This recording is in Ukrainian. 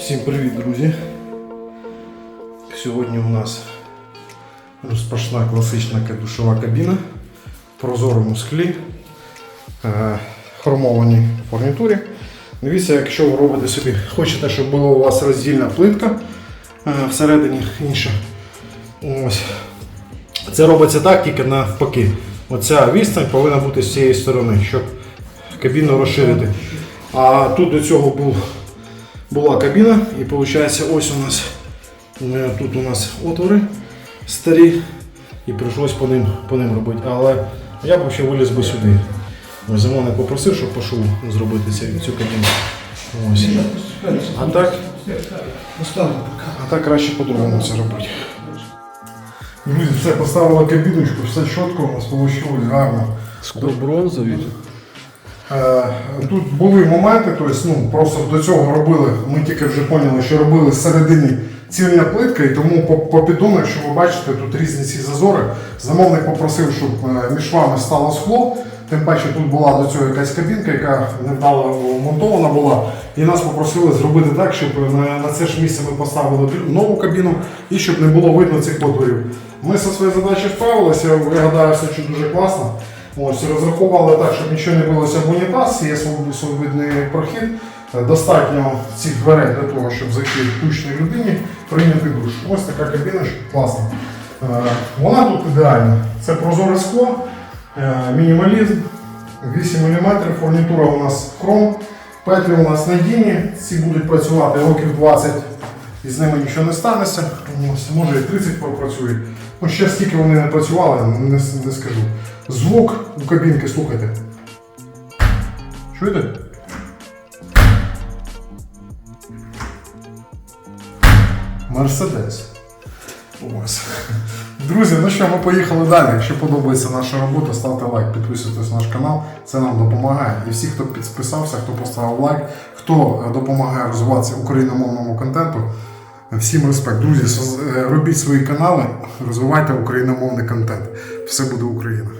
Всім привіт, друзі! Сьогодні у нас розпашна класична душова кабіна в прозорому склі, е, хромованій фурнітурі. Дивіться, якщо ви робите собі, хочете, щоб була у вас роздільна плитка е, всередині інша. Ось. Це робиться так, тільки навпаки. Оця відстань повинна бути з цієї сторони, щоб кабіну розширити. А тут до цього був була кабіна, і виходить, ось у нас е, тут у нас отвори старі, і прийшлось по ним, по ним робити. Але я б ще виліз би сюди. Замовник попросив, щоб шву зробити цю, кабіну. Ось. А так, а так краще по-другому це робити. Друзі, все, поставили кабіночку, все чітко, у нас вийшло гарно. Скло бронзові. Е, Тут були моменти, тобто, ну, просто до цього робили, ми тільки вже поняли, що робили зсередині цільна плитка, і тому по, по піддону, якщо ви бачите, тут різні ці зазори. Замовник попросив, щоб е, між вами стало скло. Тим паче тут була до цього якась кабінка, яка невдало монтована була. І нас попросили зробити так, щоб на, це ж місце ми поставили нову кабіну і щоб не було видно цих отворів. Ми зі своєю задачею справилися, я гадаю, все дуже класно. Ось, розрахували так, щоб нічого не билося в унітаз, є своб- свобідний прохід. Достатньо цих дверей для того, щоб зайти тучній людині, прийняти душ. Ось така кабіна класна. Е, Вона тут ідеальна. Це прозоре скло, е, мінімалізм, 8 мм, фурнітура у нас хром, петлі у нас надійні, ці будуть працювати років 20 і з ними нічого не станеться. Може і 30 пропрацює. Ну, ще скільки вони не працювали, не, не скажу. Звук у кабінки, слухайте. Чуєте? Мерседес. Ось. Друзі, ну що, ми поїхали далі. Якщо подобається наша робота, ставте лайк, підписуйтесь на наш канал. Це нам допомагає. І всі, хто підписався, хто поставив лайк, хто допомагає розвиватися україномовному контенту. Всім респект. Друзі, е, робіть свої канали, розвивайте україномовний контент. Все буде Україна.